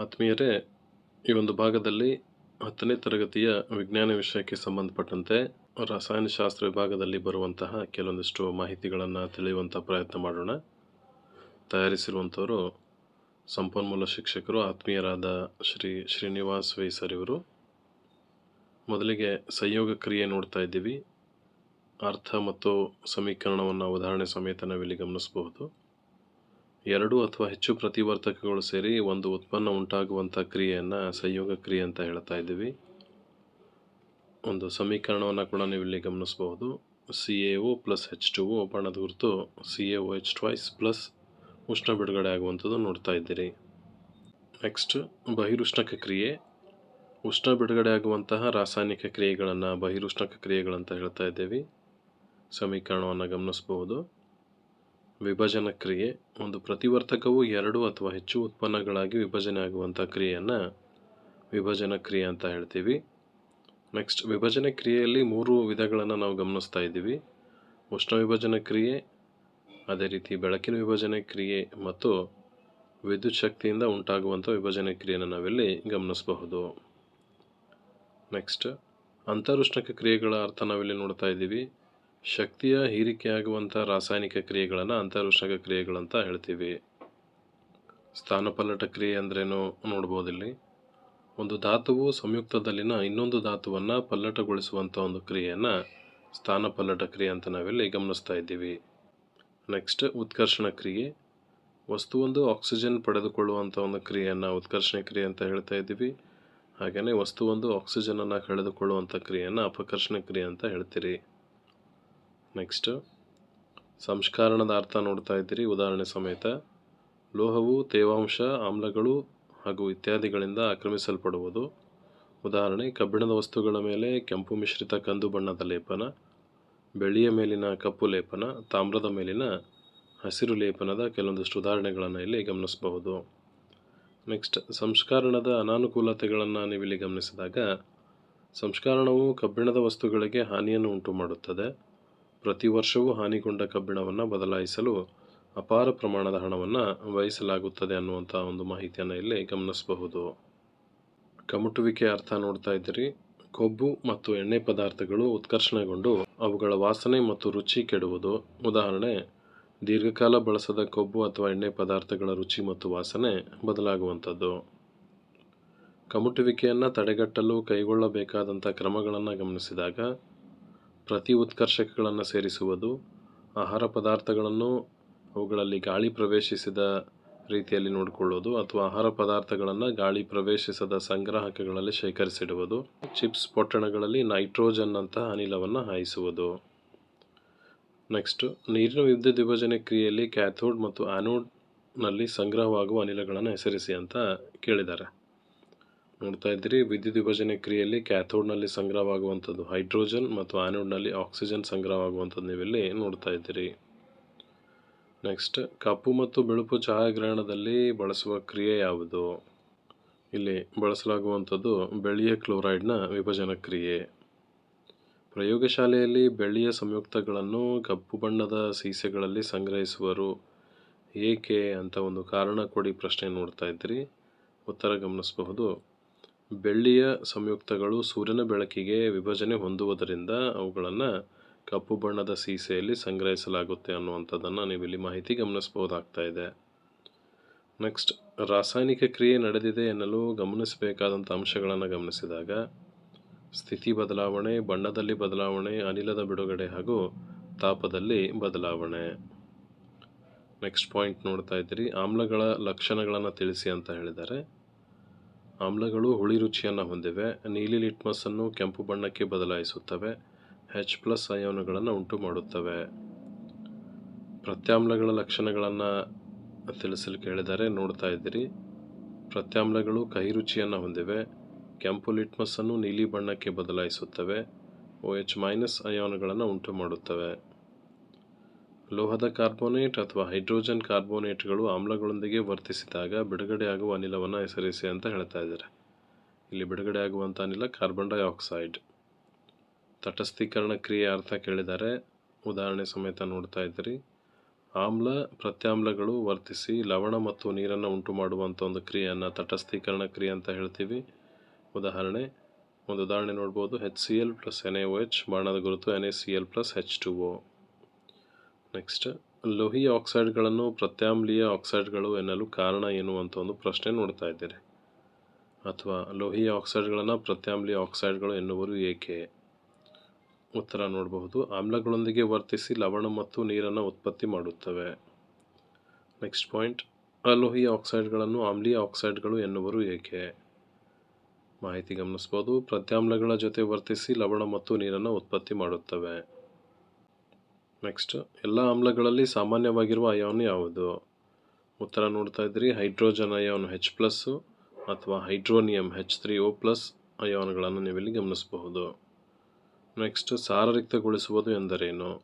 ಆತ್ಮೀಯರೇ, ಈ ಒಂದು ಭಾಗದಲ್ಲಿ ಹತ್ತನೇ ತರಗತಿಯ ವಿಜ್ಞಾನ ವಿಷಯಕ್ಕೆ ಸಂಬಂಧಪಟ್ಟಂತೆ ರಸಾಯನಶಾಸ್ತ್ರ ವಿಭಾಗದಲ್ಲಿ ಬರುವಂತಹ ಕೆಲವೊಂದಿಷ್ಟು ಮಾಹಿತಿಗಳನ್ನು ತಿಳಿಯುವಂಥ ಪ್ರಯತ್ನ ಮಾಡೋಣ. ತಯಾರಿಸಿರುವಂಥವರು ಸಂಪನ್ಮೂಲ ಶಿಕ್ಷಕರು, ಆತ್ಮೀಯರಾದ ಶ್ರೀ ಶ್ರೀನಿವಾಸ್ ವೈ ಸರ್ ಇವರು. ಮೊದಲಿಗೆ ಸಂಯೋಗ ಕ್ರಿಯೆ ನೋಡ್ತಾ ಇದ್ದೀವಿ. ಅರ್ಥ ಮತ್ತು ಸಮೀಕರಣವನ್ನು ಉದಾಹರಣೆ ಸಮೇತ ನಾವಿಲ್ಲಿ ಗಮನಿಸಬಹುದು. ಎರಡು ಅಥವಾ ಹೆಚ್ಚು ಪ್ರತಿವರ್ತಕಗಳು ಸೇರಿ ಒಂದು ಉತ್ಪನ್ನ ಉಂಟಾಗುವಂಥ ಕ್ರಿಯೆಯನ್ನು ಸಂಯೋಗ ಕ್ರಿಯೆ ಅಂತ ಹೇಳ್ತಾ ಇದ್ದೀವಿ. ಒಂದು ಸಮೀಕರಣವನ್ನು ಕೂಡ ನೀವು ಇಲ್ಲಿ ಗಮನಿಸಬಹುದು. C A O plus H two O ಬಣ್ಣದ ಗುರುತು C A O H twice plus ಉಷ್ಣ ಬಿಡುಗಡೆ ಆಗುವಂಥದ್ದು ನೋಡ್ತಾ ಇದ್ದೀರಿ. ನೆಕ್ಸ್ಟ್ ಬಹಿರುಷ್ಣಕ ಕ್ರಿಯೆ. ಉಷ್ಣ ಬಿಡುಗಡೆ ಆಗುವಂತಹ ರಾಸಾಯನಿಕ ಕ್ರಿಯೆಗಳನ್ನು ಬಹಿರುಷ್ಣಕ ಕ್ರಿಯೆಗಳಂತ ಹೇಳ್ತಾ ಇದ್ದೀವಿ. ಸಮೀಕರಣವನ್ನು ಗಮನಿಸಬಹುದು. ವಿಭಜನ ಕ್ರಿಯೆ ಒಂದು ಪ್ರತಿವರ್ತಕವು ಎರಡು ಅಥವಾ ಹೆಚ್ಚು ಉತ್ಪನ್ನಗಳಾಗಿ ವಿಭಜನೆ ಆಗುವಂಥ ಕ್ರಿಯೆಯನ್ನು ವಿಭಜನ ಕ್ರಿಯೆ ಅಂತ ಹೇಳ್ತೀವಿ. ನೆಕ್ಸ್ಟ್ ವಿಭಜನೆ ಕ್ರಿಯೆಯಲ್ಲಿ ಮೂರು ವಿಧಗಳನ್ನು ನಾವು ಗಮನಿಸ್ತಾ ಇದ್ದೀವಿ. ಉಷ್ಣ ವಿಭಜನ ಕ್ರಿಯೆ, ಅದೇ ರೀತಿ ಬೆಳಕಿನ ವಿಭಜನೆ ಕ್ರಿಯೆ ಮತ್ತು ವಿದ್ಯುತ್ ಶಕ್ತಿಯಿಂದ ಉಂಟಾಗುವಂಥ ವಿಭಜನೆ ಕ್ರಿಯೆಯನ್ನು ನಾವಿಲ್ಲಿ ಗಮನಿಸಬಹುದು. ನೆಕ್ಸ್ಟ್ ಅಂತರುಷ್ಣಕ ಕ್ರಿಯೆಗಳ ಅರ್ಥ ನಾವಿಲ್ಲಿ ನೋಡ್ತಾ ಇದ್ದೀವಿ. ಶಕ್ತಿಯ ಹೀರಿಕೆಯಾಗುವಂಥ ರಾಸಾಯನಿಕ ಕ್ರಿಯೆಗಳನ್ನು ಅಂತರುಷ್ಣಕ ಕ್ರಿಯೆಗಳಂತ ಹೇಳ್ತೀವಿ. ಸ್ಥಾನಪಲ್ಲಟ ಕ್ರಿಯೆ ಅಂದ್ರೇನು ನೋಡ್ಬೋದಿಲ್ಲಿ. ಒಂದು ಧಾತುವು ಸಂಯುಕ್ತದಲ್ಲಿನ ಇನ್ನೊಂದು ಧಾತುವನ್ನು ಪಲ್ಲಟಗೊಳಿಸುವಂಥ ಒಂದು ಕ್ರಿಯೆಯನ್ನು ಸ್ಥಾನಪಲ್ಲಟ ಕ್ರಿಯೆ ಅಂತ ನಾವಿಲ್ಲಿ ಗಮನಿಸ್ತಾ ಇದ್ದೀವಿ. ನೆಕ್ಸ್ಟ್ ಉತ್ಕರ್ಷಣ ಕ್ರಿಯೆ. ವಸ್ತುವೊಂದು ಆಕ್ಸಿಜನ್ ಪಡೆದುಕೊಳ್ಳುವಂಥ ಒಂದು ಕ್ರಿಯೆಯನ್ನು ಉತ್ಕರ್ಷಣ ಕ್ರಿಯೆ ಅಂತ ಹೇಳ್ತಾ ಇದ್ದೀವಿ. ಹಾಗೆಯೇ ವಸ್ತುವೊಂದು ಆಕ್ಸಿಜನನ್ನು ಕಳೆದುಕೊಳ್ಳುವಂಥ ಕ್ರಿಯೆಯನ್ನು ಅಪಕರ್ಷಣ ಕ್ರಿಯೆ ಅಂತ ಹೇಳ್ತೀರಿ. ನೆಕ್ಸ್ಟ್ ಸಂಸ್ಕಾರಣದ ಅರ್ಥ ನೋಡ್ತಾ ಇದ್ದೀರಿ. ಉದಾಹರಣೆ ಸಮೇತ, ಲೋಹವು ತೇವಾಂಶ, ಆಮ್ಲಗಳು ಹಾಗೂ ಇತ್ಯಾದಿಗಳಿಂದ ಆಕ್ರಮಿಸಲ್ಪಡುವುದು. ಉದಾಹರಣೆ, ಕಬ್ಬಿಣದ ವಸ್ತುಗಳ ಮೇಲೆ ಕೆಂಪು ಮಿಶ್ರಿತ ಕಂದು ಬಣ್ಣದ ಲೇಪನ, ಬೆಳ್ಳಿಯ ಮೇಲಿನ ಕಪ್ಪು ಲೇಪನ, ತಾಮ್ರದ ಮೇಲಿನ ಹಸಿರು ಲೇಪನದ ಕೆಲವೊಂದಿಷ್ಟು ಉದಾಹರಣೆಗಳನ್ನು ಇಲ್ಲಿ ಗಮನಿಸಬಹುದು. ನೆಕ್ಸ್ಟ್ ಸಂಸ್ಕರಣದ ಅನಾನುಕೂಲತೆಗಳನ್ನು ನೀವಿಲ್ಲಿ ಗಮನಿಸಿದಾಗ, ಸಂಸ್ಕರಣವು ಕಬ್ಬಿಣದ ವಸ್ತುಗಳಿಗೆ ಹಾನಿಯನ್ನು ಉಂಟು ಮಾಡುತ್ತದೆ ಪ್ರತಿ ವರ್ಷವೂ ಹಾನಿಗೊಂಡ ಕಬ್ಬಿಣವನ್ನು ಬದಲಾಯಿಸಲು ಅಪಾರ ಪ್ರಮಾಣದ ಹಣವನ್ನು ವಹಿಸಲಾಗುತ್ತದೆ ಅನ್ನುವಂಥ ಒಂದು ಮಾಹಿತಿಯನ್ನು ಇಲ್ಲಿ ಗಮನಿಸಬಹುದು. ಕಮಟುವಿಕೆ ಅರ್ಥ ನೋಡ್ತಾ ಇದ್ದೀರಿ. ಕೊಬ್ಬು ಮತ್ತು ಎಣ್ಣೆ ಪದಾರ್ಥಗಳು ಉತ್ಕರ್ಷಣೆಗೊಂಡು ಅವುಗಳ ವಾಸನೆ ಮತ್ತು ರುಚಿ ಕೆಡುವುದು. ಉದಾಹರಣೆ, ದೀರ್ಘಕಾಲ ಬಳಸದ ಕೊಬ್ಬು ಅಥವಾ ಎಣ್ಣೆ ಪದಾರ್ಥಗಳ ರುಚಿ ಮತ್ತು ವಾಸನೆ ಬದಲಾಗುವಂಥದ್ದು. ಕಮಟುವಿಕೆಯನ್ನು ತಡೆಗಟ್ಟಲು ಕೈಗೊಳ್ಳಬೇಕಾದಂಥ ಕ್ರಮಗಳನ್ನು ಗಮನಿಸಿದಾಗ ಪ್ರತಿ ಉತ್ಕರ್ಷಕಗಳನ್ನು ಸೇರಿಸುವುದು, ಆಹಾರ ಪದಾರ್ಥಗಳನ್ನು ಅವುಗಳಲ್ಲಿ ಗಾಳಿ ಪ್ರವೇಶಿಸಿದ ರೀತಿಯಲ್ಲಿ ನೋಡಿಕೊಳ್ಳೋದು ಅಥವಾ ಆಹಾರ ಪದಾರ್ಥಗಳನ್ನು ಗಾಳಿ ಪ್ರವೇಶಿಸದ ಸಂಗ್ರಾಹಕಗಳಲ್ಲಿ ಶೇಖರಿಸಿಡುವುದು, ಚಿಪ್ಸ್ ಪೊಟ್ಟಣಗಳಲ್ಲಿ ನೈಟ್ರೋಜನ್ ಅಂತಹ ಅನಿಲವನ್ನು ಹಾಯಿಸುವುದು. ನೆಕ್ಸ್ಟ್, ನೀರಿನ ವಿದ್ಯುತ್ ವಿಭಜನೆ ಕ್ರಿಯೆಯಲ್ಲಿ ಕ್ಯಾಥೋಡ್ ಮತ್ತು ಆ್ಯನೋಡ್ನಲ್ಲಿ ಸಂಗ್ರಹವಾಗುವ ಅನಿಲಗಳನ್ನು ಹೆಸರಿಸಿ ಅಂತ ಕೇಳಿದ್ದಾರೆ. ನೋಡ್ತಾ ಇದ್ದೀರಿ. ವಿದ್ಯುತ್ ವಿಭಜನೆ ಕ್ರಿಯೆಯಲ್ಲಿ ಕ್ಯಾಥೋಡ್ನಲ್ಲಿ ಸಂಗ್ರಹವಾಗುವಂಥದ್ದು ಹೈಡ್ರೋಜನ್ ಮತ್ತು ಆ್ಯನೋಡ್ನಲ್ಲಿ ಆಕ್ಸಿಜನ್ ಸಂಗ್ರಹವಾಗುವಂಥದ್ದು ನೀವಿಲ್ಲಿ ನೋಡ್ತಾ ಇದ್ದೀರಿ. ನೆಕ್ಸ್ಟ್, ಕಪ್ಪು ಮತ್ತು ಬಿಳುಪು ಛಾಯಾಗ್ರಹಣದಲ್ಲಿ ಬಳಸುವ ಕ್ರಿಯೆ ಯಾವುದು? ಇಲ್ಲಿ ಬಳಸಲಾಗುವಂಥದ್ದು ಬೆಳ್ಳಿಯ ಕ್ಲೋರೈಡ್ನ ವಿಭಜನ ಕ್ರಿಯೆ. ಪ್ರಯೋಗಶಾಲೆಯಲ್ಲಿ ಬೆಳ್ಳಿಯ ಸಂಯುಕ್ತಗಳನ್ನು ಕಪ್ಪು ಬಣ್ಣದ ಸೀಸೆಗಳಲ್ಲಿ ಸಂಗ್ರಹಿಸುವರು. ಏಕೆ ಅಂತ ಒಂದು ಕಾರಣ ಕೊಡಿ ಪ್ರಶ್ನೆ ನೋಡ್ತಾ ಇದ್ದೀರಿ. ಉತ್ತರ ಗಮನಿಸಬಹುದು. ಬೆಳ್ಳಿಯ ಸಂಯುಕ್ತಗಳು ಸೂರ್ಯನ ಬೆಳಕಿಗೆ ವಿಭಜನೆ ಹೊಂದುವುದರಿಂದ ಅವುಗಳನ್ನು ಕಪ್ಪು ಬಣ್ಣದ ಸೀಸೆಯಲ್ಲಿ ಸಂಗ್ರಹಿಸಲಾಗುತ್ತೆ ಅನ್ನುವಂಥದ್ದನ್ನು ನೀವು ಮಾಹಿತಿ ಗಮನಿಸಬಹುದಾಗ್ತಾ ಇದೆ. ನೆಕ್ಸ್ಟ್ ರಾಸಾಯನಿಕ ಕ್ರಿಯೆ ನಡೆದಿದೆ ಎನ್ನಲು ಗಮನಿಸಬೇಕಾದಂಥ ಅಂಶಗಳನ್ನು ಗಮನಿಸಿದಾಗ, ಸ್ಥಿತಿ ಬದಲಾವಣೆ, ಬಣ್ಣದಲ್ಲಿ ಬದಲಾವಣೆ, ಅನಿಲದ ಬಿಡುಗಡೆ ಹಾಗೂ ತಾಪದಲ್ಲಿ ಬದಲಾವಣೆ. ನೆಕ್ಸ್ಟ್ ಪಾಯಿಂಟ್ ನೋಡ್ತಾ ಇದ್ದೀರಿ. ಆಮ್ಲಗಳ ಲಕ್ಷಣಗಳನ್ನು ತಿಳಿಸಿ ಅಂತ ಹೇಳಿದ್ದಾರೆ. ಆಮ್ಲಗಳು ಹುಳಿ ರುಚಿಯನ್ನು ಹೊಂದಿವೆ. ನೀಲಿ ಲಿಟ್ಮಸ್ಸನ್ನು ಕೆಂಪು ಬಣ್ಣಕ್ಕೆ ಬದಲಾಯಿಸುತ್ತವೆ. ಹೆಚ್ ಪ್ಲಸ್ ಅಯೋನಗಳನ್ನು ಉಂಟು ಮಾಡುತ್ತವೆ. ಪ್ರತ್ಯಾಮ್ಲಗಳ ಲಕ್ಷಣಗಳನ್ನು ತಿಳಿಸಲು ಕೇಳಿದರೆ ನೋಡ್ತಾ ಇದ್ದೀರಿ. ಪ್ರತ್ಯಾಮ್ಲಗಳು ಕಹಿ ರುಚಿಯನ್ನು ಹೊಂದಿವೆ. ಕೆಂಪು ಲಿಟ್ಮಸ್ಸನ್ನು ನೀಲಿ ಬಣ್ಣಕ್ಕೆ ಬದಲಾಯಿಸುತ್ತವೆ. ಓ ಎಚ್ ಮೈನಸ್ ಅಯಾನುಗಳನ್ನು ಉಂಟು ಮಾಡುತ್ತವೆ. ಲೋಹದ ಕಾರ್ಬೋನೇಟ್ ಅಥವಾ ಹೈಡ್ರೋಜನ್ ಕಾರ್ಬೋನೇಟ್ಗಳು ಆಮ್ಲಗಳೊಂದಿಗೆ ವರ್ತಿಸಿದಾಗ ಬಿಡುಗಡೆಯಾಗುವ ಅನಿಲವನ್ನು ಹೆಸರಿಸಿ ಅಂತ ಹೇಳ್ತಾ ಇದ್ದಾರೆ. ಇಲ್ಲಿ ಬಿಡುಗಡೆಯಾಗುವಂಥ ಅನಿಲ ಕಾರ್ಬನ್ ಡೈಆಕ್ಸೈಡ್. ತಟಸ್ಥೀಕರಣ ಕ್ರಿಯೆ ಅರ್ಥ ಕೇಳಿದ್ದಾರೆ ಉದಾಹರಣೆ ಸಮೇತ ನೋಡ್ತಾ ಇದ್ದೀರಿ. ಆಮ್ಲ ಪ್ರತ್ಯಾಮ್ಲಗಳು ವರ್ತಿಸಿ ಲವಣ ಮತ್ತು ನೀರನ್ನು ಉಂಟು ಮಾಡುವಂಥ ಒಂದು ಕ್ರಿಯೆಯನ್ನು ತಟಸ್ಥೀಕರಣ ಕ್ರಿಯೆ ಅಂತ ಹೇಳ್ತೀವಿ. ಉದಾಹರಣೆ, ಒಂದು ಉದಾಹರಣೆ ನೋಡ್ಬೋದು. H C L plus N A O H ಬಾಣದ ಗುರುತು N A C L plus H two O next ಲೋಹೀಯ ಆಕ್ಸೈಡ್ಗಳನ್ನು ಪ್ರತ್ಯಾಮ್ಲೀಯ ಆಕ್ಸೈಡ್ಗಳು ಎನ್ನಲು ಕಾರಣ ಏನು ಅಂತ ಒಂದು ಪ್ರಶ್ನೆ ನೋಡ್ತಾ ಇದ್ದೀರಿ ಅಥವಾ ಲೋಹೀಯ ಆಕ್ಸೈಡ್ಗಳನ್ನು ಪ್ರತ್ಯಾಮ್ಲೀಯ ಆಕ್ಸೈಡ್ಗಳು ಎನ್ನುವರು ಏಕೆ? ಉತ್ತರ ನೋಡಬಹುದು. ಆಮ್ಲಗಳೊಂದಿಗೆ ವರ್ತಿಸಿ ಲವಣ ಮತ್ತು ನೀರನ್ನು ಉತ್ಪತ್ತಿ ಮಾಡುತ್ತವೆ. ನೆಕ್ಸ್ಟ್ ಪಾಯಿಂಟ್ ಅಲೋಹೀಯ ಆಕ್ಸೈಡ್ಗಳನ್ನು ಆಮ್ಲೀಯ ಆಕ್ಸೈಡ್ಗಳು ಎನ್ನುವರು ಏಕೆ? ಮಾಹಿತಿ ಗಮನಿಸ್ಬೋದು. ಪ್ರತ್ಯಾಮ್ಲಗಳ ಜೊತೆ ವರ್ತಿಸಿ ಲವಣ ಮತ್ತು ನೀರನ್ನು ಉತ್ಪತ್ತಿ ಮಾಡುತ್ತವೆ. ನೆಕ್ಸ್ಟ್ ಎಲ್ಲ ಆಮ್ಲಗಳಲ್ಲಿ ಸಾಮಾನ್ಯವಾಗಿರುವ ಅಯಾನ್ ಯಾವುದು? ಉತ್ತರ ನೋಡ್ತಾ ಇದ್ರಿ ಹೈಡ್ರೋಜನ್ ಅಯಾನ್ ಹೆಚ್ ಪ್ಲಸ್ಸು ಅಥವಾ hydronium H three O plus ಅಯಾನ್ಗಳನ್ನು ನೀವಿಲ್ಲಿ ಗಮನಿಸಬಹುದು. ನೆಕ್ಸ್ಟ್ ಸಾರರಿಕ್ತಗೊಳಿಸುವುದು ಎಂದರೇನು?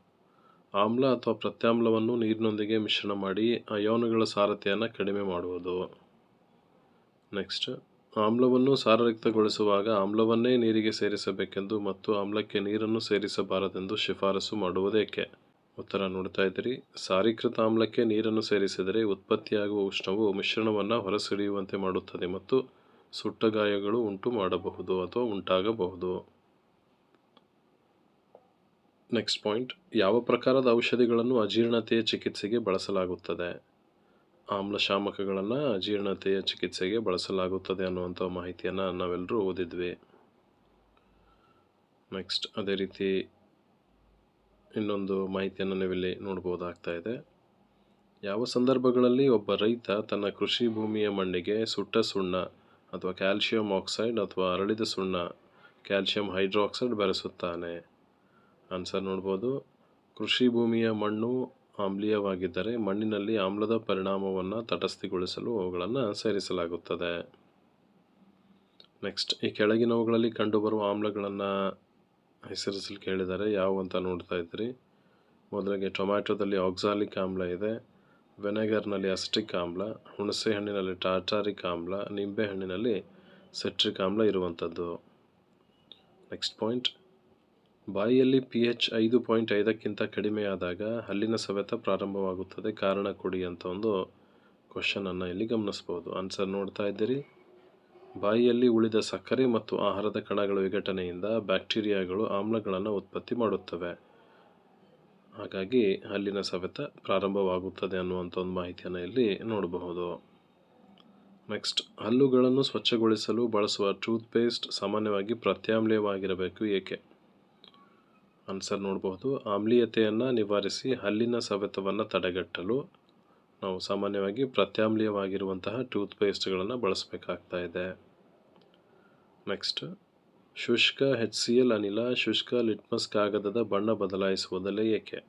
ಆಮ್ಲ ಅಥವಾ ಪ್ರತ್ಯಾಮ್ಲವನ್ನು ನೀರಿನೊಂದಿಗೆ ಮಿಶ್ರಣ ಮಾಡಿ ಅಯಾನುಗಳ ಸಾರತೆಯನ್ನು ಕಡಿಮೆ ಮಾಡುವುದು. ನೆಕ್ಸ್ಟ್ ಆಮ್ಲವನ್ನು ಸಾರರಿಕ್ತಗೊಳಿಸುವಾಗ ಆಮ್ಲವನ್ನೇ ನೀರಿಗೆ ಸೇರಿಸಬೇಕೆಂದು ಮತ್ತು ಆಮ್ಲಕ್ಕೆ ನೀರನ್ನು ಸೇರಿಸಬಾರದೆಂದು ಶಿಫಾರಸು ಮಾಡುವುದೇಕೆ ಉತ್ತರ ನೋಡ್ತಾ ಇದ್ದೀರಿ. ಸಾರೀಕೃತ ಆಮ್ಲಕ್ಕೆ ನೀರನ್ನು ಸೇರಿಸಿದರೆ ಉತ್ಪತ್ತಿಯಾಗುವ ಉಷ್ಣವು ಮಿಶ್ರಣವನ್ನು ಹೊರಸಿಡಿಯುವಂತೆ ಮಾಡುತ್ತದೆ ಮತ್ತು ಸುಟ್ಟ ಗಾಯಗಳು ಉಂಟು ಮಾಡಬಹುದು ಅಥವಾ ಉಂಟಾಗಬಹುದು. ನೆಕ್ಸ್ಟ್ ಪಾಯಿಂಟ್ ಯಾವ ಪ್ರಕಾರದ ಔಷಧಿಗಳನ್ನು ಅಜೀರ್ಣತೆಯ ಚಿಕಿತ್ಸೆಗೆ ಬಳಸಲಾಗುತ್ತದೆ? ಆಮ್ಲಶಾಮಕಗಳನ್ನು ಅಜೀರ್ಣತೆಯ ಚಿಕಿತ್ಸೆಗೆ ಬಳಸಲಾಗುತ್ತದೆ ಅನ್ನುವಂಥ ಮಾಹಿತಿಯನ್ನು ನಾವೆಲ್ಲರೂ ಓದಿದ್ವಿ. ನೆಕ್ಸ್ಟ್ ಅದೇ ರೀತಿ ಇನ್ನೊಂದು ಮಾಹಿತಿಯನ್ನು ನೀವಿಲ್ಲಿ ನೋಡ್ಬೋದಾಗ್ತಾ ಇದೆ ಯಾವ ಸಂದರ್ಭಗಳಲ್ಲಿ ಒಬ್ಬ ರೈತ ತನ್ನ ಕೃಷಿ ಭೂಮಿಯ ಮಣ್ಣಿಗೆ ಸುಟ್ಟ ಸುಣ್ಣ ಅಥವಾ ಕ್ಯಾಲ್ಶಿಯಂ ಆಕ್ಸೈಡ್ ಅಥವಾ ಅರಳಿದ ಸುಣ್ಣ, ಕ್ಯಾಲ್ಶಿಯಂ ಹೈಡ್ರಾಕ್ಸೈಡ್ ಬೆರೆಸುತ್ತಾನೆ? ಆನ್ಸರ್ ನೋಡ್ಬೋದು. ಕೃಷಿ ಭೂಮಿಯ ಮಣ್ಣು ಆಮ್ಲೀಯವಾಗಿದ್ದರೆ ಮಣ್ಣಿನಲ್ಲಿ ಆಮ್ಲದ ಪರಿಣಾಮವನ್ನು ತಟಸ್ಥಿಗೊಳಿಸಲು ಅವುಗಳನ್ನು ಸೇರಿಸಲಾಗುತ್ತದೆ. ನೆಕ್ಸ್ಟ್, ಈ ಕೆಳಗಿನವುಗಳಲ್ಲಿ ಕಂಡುಬರುವ ಆಮ್ಲಗಳನ್ನು ಹೆಸರಿಸಲು ಕೇಳಿದ್ದಾರೆ ಯಾವ ಅಂತ ನೋಡ್ತಾ ಇದ್ರಿ. ಮೊದಲಿಗೆ ಟೊಮ್ಯಾಟೊದಲ್ಲಿ ಆಕ್ಸಾಲಿಕ್ ಆಮ್ಲ ಇದೆ, ವೆನೆಗರ್ನಲ್ಲಿ ಅಸ್ಟಿಕ್ ಆಮ್ಲ, ಹುಣಸೆ ಹಣ್ಣಿನಲ್ಲಿ ಟಾಟಾರಿಕ್ ಆಮ್ಲ, ನಿಂಬೆ ಹಣ್ಣಿನಲ್ಲಿ ಸೆಟ್ರಿಕ್ ಆಮ್ಲ ಇರುವಂಥದ್ದು. Next point. ಬಾಯಿಯಲ್ಲಿ ಪಿ ಎಚ್ ಐದು ಪಾಯಿಂಟ್ ಐದಕ್ಕಿಂತ ಕಡಿಮೆಯಾದಾಗ ಹಲ್ಲಿನ ಸವೆತ ಪ್ರಾರಂಭವಾಗುತ್ತದೆ. ಕಾರಣ ಕೊಡಿ ಅಂತ ಒಂದು ಕ್ವಶನನ್ನು ಇಲ್ಲಿ ಗಮನಿಸ್ಬೋದು. ಆನ್ಸರ್ ನೋಡ್ತಾ ಇದ್ದೀರಿ. ಬಾಯಿಯಲ್ಲಿ ಉಳಿದ ಸಕ್ಕರೆ ಮತ್ತು ಆಹಾರದ ಕಣಗಳ ವಿಘಟನೆಯಿಂದ ಬ್ಯಾಕ್ಟೀರಿಯಾಗಳು ಆಮ್ಲಗಳನ್ನು ಉತ್ಪತ್ತಿ ಮಾಡುತ್ತವೆ. ಹಾಗಾಗಿ ಹಲ್ಲಿನ ಸವೆತ ಪ್ರಾರಂಭವಾಗುತ್ತದೆ ಅನ್ನುವಂಥ ಒಂದು ಮಾಹಿತಿಯನ್ನು ಇಲ್ಲಿ ನೋಡಬಹುದು. ನೆಕ್ಸ್ಟ್ ಹಲ್ಲುಗಳನ್ನು ಸ್ವಚ್ಛಗೊಳಿಸಲು ಬಳಸುವ ಟೂತ್ ಪೇಸ್ಟ್ ಸಾಮಾನ್ಯವಾಗಿ ಪ್ರತ್ಯಾಮ್ಲೀಯವಾಗಿರಬೇಕು ಏಕೆ? ಆನ್ಸರ್ ನೋಡಬಹುದು. ಆಮ್ಲೀಯತೆಯನ್ನು ನಿವಾರಿಸಿ ಹಲ್ಲಿನ ಸವೆತವನ್ನು ತಡೆಗಟ್ಟಲು ನಾವು ಸಾಮಾನ್ಯವಾಗಿ ಪ್ರತ್ಯಾಮ್ಲೀಯವಾಗಿರುವಂತಹ ಟೂತ್ ಪೇಸ್ಟ್ಗಳನ್ನು ಬಳಸಬೇಕಾಗ್ತಾ ಇದೆ. ನೆಕ್ಸ್ಟ್ ಶುಷ್ಕ ಹೆಚ್ ಸಿ ಎಲ್ ಅನಿಲ ಶುಷ್ಕ ಲಿಟ್ಮಸ್ ಕಾಗದದ ಬಣ್ಣ ಬದಲಾಯಿಸುವುದಲ್ಲೇ ಏಕೆ?